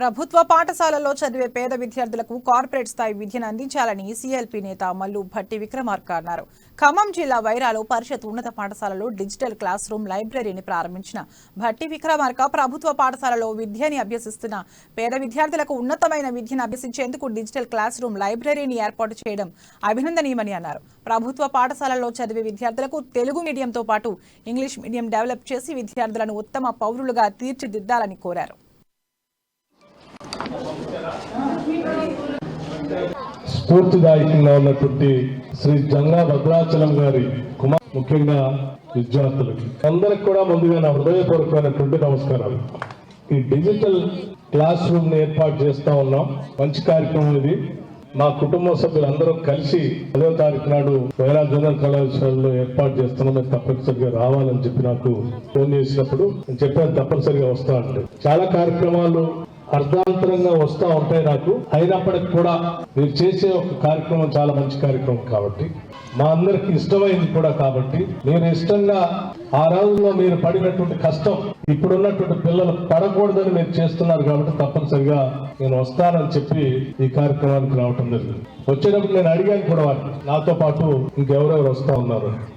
ప్రభుత్వ పాఠశాలలో చదివే పేద విద్యార్థులకు కార్పొరేట్ స్థాయి విద్యను అందించాలని సీఎల్పీ నేత మల్లు భట్టి విక్రమార్క అన్నారు. ఖమ్మం జిల్లా వైరాలో పరిషత్ ఉన్నత పాఠశాలలో డిజిటల్ క్లాస్ రూమ్ లైబ్రరీని ప్రారంభించిన భట్టి విక్రమార్క ప్రభుత్వ పాఠశాలలో విద్యని అభ్యసిస్తున్న పేద విద్యార్థులకు ఉన్నతమైన విద్యను అభ్యసించేందుకు డిజిటల్ క్లాస్ రూమ్ లైబ్రరీని ఏర్పాటు చేయడం అభినందనీయమని అన్నారు. ప్రభుత్వ పాఠశాలలో చదివే విద్యార్థులకు తెలుగు మీడియంతో పాటు ఇంగ్లీష్ మీడియం డెవలప్ చేసి విద్యార్థులను ఉత్తమ పౌరులుగా తీర్చిదిద్దాలని కోరారు. స్ఫూర్తిదాయకంగా ఉన్నటువంటి శ్రీ జంగా భద్రాచలం గారి కుమార్ ముఖ్యంగా విద్యార్థులకి. అందరికి కూడా ముందుగా నా హృదయపూర్వకమైనటువంటి నమస్కారాలు. ఈ డిజిటల్ క్లాస్ రూమ్ ఏర్పాటు చేస్తా ఉన్నాం. మంచి కార్యక్రమం ఇది. మా కుటుంబ సభ్యులందరూ కలిసి పదో తారీఖు నాడు వేలా జూనియర్ కళాశాలలో ఏర్పాటు చేస్తున్నాం మీరు తప్పనిసరిగా రావాలని చెప్పి నాకు ఫోన్ చేసినప్పుడు నేను చెప్పాను తప్పనిసరిగా వస్తా అంటే. చాలా కార్యక్రమాలు అర్ధాంతరంగా వస్తూ ఉంటాయి నాకు. అయినప్పటికి కూడా మీరు చేసే ఒక కార్యక్రమం చాలా మంచి కార్యక్రమం కాబట్టి. మా అందరికి ఇష్టమైంది కూడా కాబట్టి. మీరు ఇష్టంగా ఆ రోజుల్లో మీరు పడినటువంటి కష్టం ఇప్పుడున్నటువంటి పిల్లలు పడకూడదని మీరు చేస్తున్నారు కాబట్టి తప్పనిసరిగా నేను వస్తానని చెప్పి ఈ కార్యక్రమానికి రావటం జరిగింది. వచ్చేటప్పుడు నేను అడిగాను కూడా వారిని. నాతో పాటు ఇంకెవరెవరు వస్తా ఉన్నారు